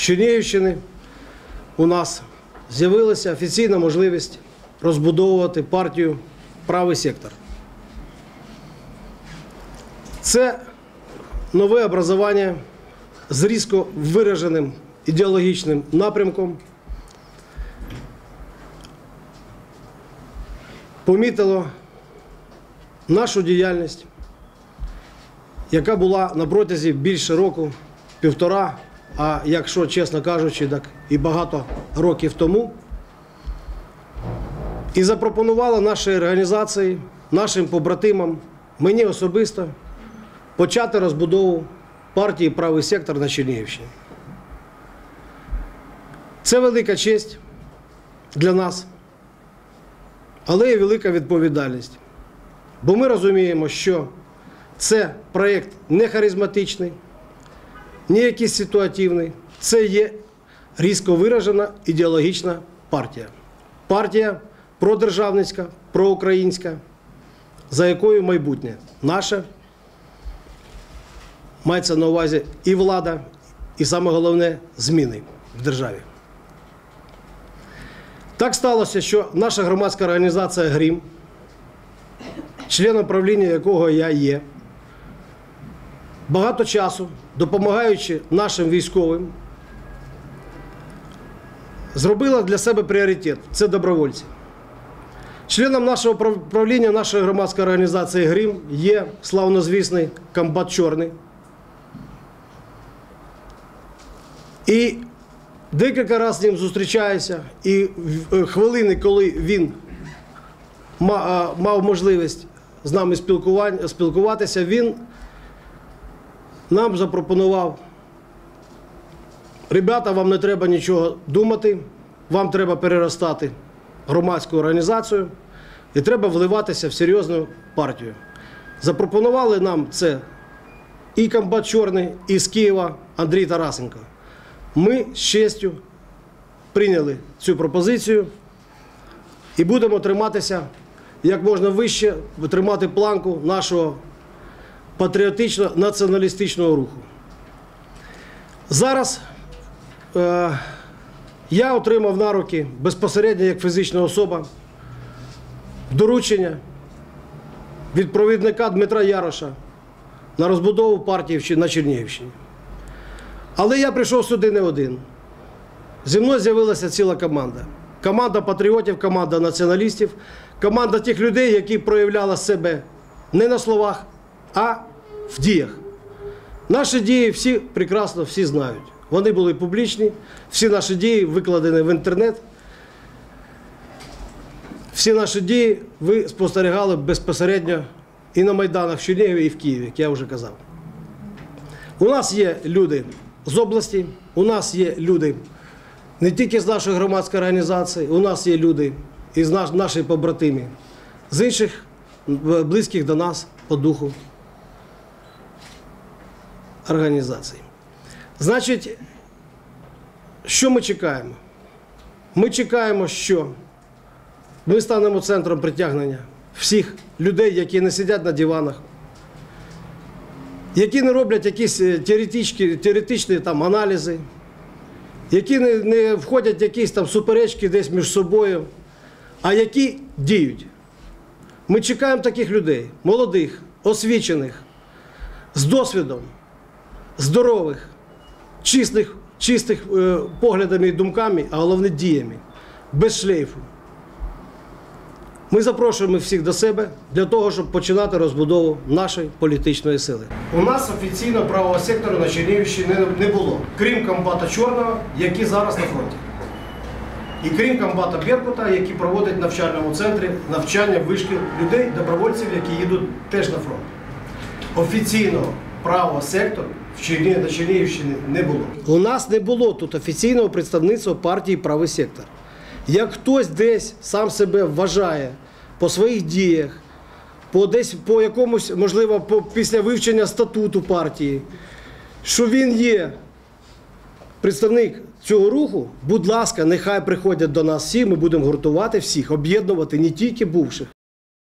Чернігівщини у нас з'явилася офіційна можливість розбудовувати партію правий сектор. Це нове образування з різко вираженим ідеологічним напрямком. Помітило нашу діяльність, яка була на протязі більше року, півтора, а якщо чесно кажучи, так і багато років тому. І запропонувала нашій організації, нашим побратимам, мені особисто почати розбудову партії Правий сектор на Чернігівщині. Це велика честь для нас, але і велика відповідальність. Бо ми розуміємо, що це проєкт не харизматичний, не якийсь ситуативний, це є різко виражена ідеологічна партія. Партія продержавницька, проукраїнська, за якою майбутнє наше мається на увазі і влада, і саме головне зміни в державі. Так сталося, що наша громадська організація Грім, членом правління якого я є, багато часу, допомагаючи нашим військовим, зробила для себе пріоритет це добровольці. Членом нашого правління нашої громадської організації Грім є славнозвісний комбат Чорний. І декілька разів з ним зустрічаюся, і в- е, хвилини, коли він мав можливість з нами спілкуватися, він нам запропонував. Ребята, вам не треба нічого думати, вам треба переростати громадську організацію і треба вливатися в серйозну партію. Запропонували нам це і комбат Чорний, і з Києва Андрій Тарасенко. Ми з честю прийняли цю пропозицію і будемо триматися як можна вище, тримати планку нашого патріотично-націоналістичного руху. Зараз е, я отримав на руки безпосередньо як фізична особа доручення від провідника Дмитра Яроша на розбудову партії на Чернігівщині. Але я прийшов сюди не один. Зі мною з'явилася ціла команда. Команда патріотів, команда націоналістів, команда тих людей, які проявляли себе не на словах, а в діях. Наші дії всі прекрасно всі знають. Вони були публічні, всі наші дії викладені в інтернет. Всі наші дії ви спостерігали безпосередньо і на Майданах в Чернігові, і в Києві, як я вже казав. У нас є люди з області, у нас є люди не тільки з нашої громадської організації, у нас є люди із наш, нашої побратимі, з інших близьких до нас по духу організацій. Значить, що ми чекаємо? Ми чекаємо, що ми станемо центром притягнення всіх людей, які не сидять на диванах, які не роблять якісь е, теоретичні, теоретичні там, аналізи, які не, не входять в якісь там суперечки десь між собою, а які діють. Ми чекаємо таких людей, молодих, освічених, з досвідом, здорових, чистих, чистих е, поглядами і думками, а головне діями, без шлейфу. Ми запрошуємо всіх до себе для того, щоб починати розбудову нашої політичної сили. У нас офіційно правого сектору на Чернігівщині не, було, крім комбата Чорного, який зараз на фронті. І крім комбата Беркута, який проводить в навчальному центрі навчання вишкіл людей, добровольців, які їдуть теж на фронт. Офіційного правого сектору в Черні... на Чернігівщині не було. У нас не було тут офіційного представництва партії Правий сектор. Як хтось десь сам себе вважає по своїх діях, по десь по якомусь, можливо, по, після вивчення статуту партії, що він є представник цього руху, будь ласка, нехай приходять до нас всі, ми будемо гуртувати всіх, об'єднувати не тільки бувших.